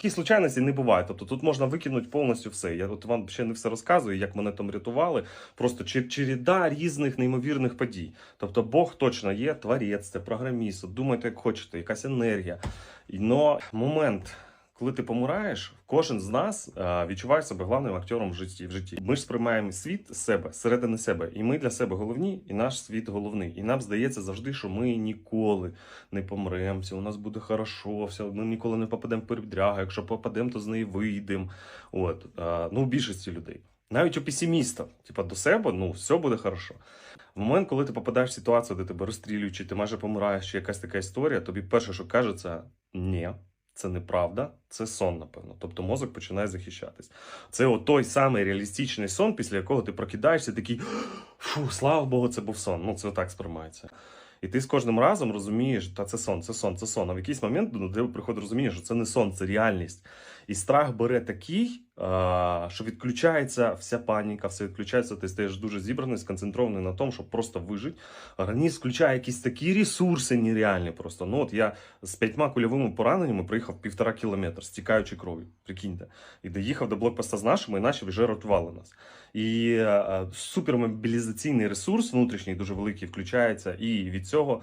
Такі случайності не буває. Тобто тут можна викинути повністю все. Я от вам ще не все розказую, як мене там рятували. Просто чер- череда різних неймовірних подій. Тобто Бог точно є, творець, це програміст. Думайте, як хочете, якась енергія. Но момент. Коли ти помираєш, кожен з нас відчуває себе главним актором в житті. В житті. Ми ж сприймаємо світ себе, зсередини себе, і ми для себе головні, і наш світ головний. І нам здається завжди, що ми ніколи не помремо, все у нас буде хорошо, все, ми ніколи не попадемо в передрягу, якщо попадемо, то з неї вийдемо. От, ну, у більшості людей. Навіть у песиміста, типа до себе, ну все буде хорошо. В момент, коли ти попадаєш в ситуацію, де тебе розстрілюють, чи ти майже помираєш, чи якась така історія, тобі перше, що кажеться, ні, це неправда, це сон, напевно. Тобто мозок починає захищатись. Це от той самий реалістичний сон, після якого ти прокидаєшся, такий фу, слава Богу, це був сон. Ну, це так сприймається. І ти з кожним разом розумієш, та це сон, це сон, це сон. А в якийсь момент до тебе приходить розуміння, що це не сон, це реальність. І страх бере такий, що відключається вся паніка, все відключається, ти стаєш дуже зібраний, сконцентрований на тому, щоб просто вижити. Організм включає якісь такі ресурси нереальні просто. Ну от я з п'ятьма кульовими пораненнями проїхав півтора кілометра, стікаючи кров'ю. Прикиньте. І доїхав до блокпоста з нашими, і наші вже рятували нас. І е, супермобілізаційний ресурс внутрішній дуже великий включається, і від цього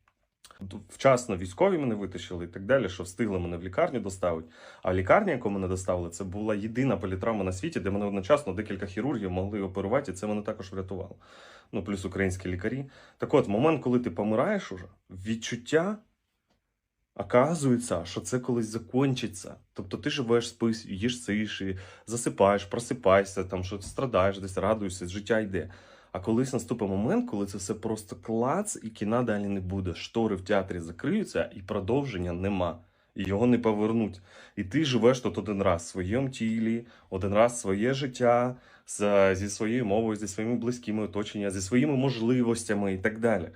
Вчасно військові мене витащили і так далі, що встигли мене в лікарню доставити. А лікарня, яку мене доставили, це була єдина політравма на світі, де мене одночасно декілька хірургів могли оперувати, і це мене також врятувало. Ну, плюс українські лікарі. Так от, момент, коли ти помираєш уже, відчуття. Оказується, що це колись закінчиться. Тобто ти живеш, спиш, їш сиші, засипаєш, просипаєшся, там що страдаєш, десь радуєшся, життя йде. А колись наступить момент, коли це все просто клац, і кіна далі не буде. Штори в театрі закриються, і продовження нема. І його не повернуть. І ти живеш тут один раз в своєму тілі, один раз своє життя зі своєю мовою, зі своїми близькими оточеннями, зі своїми можливостями і так далі.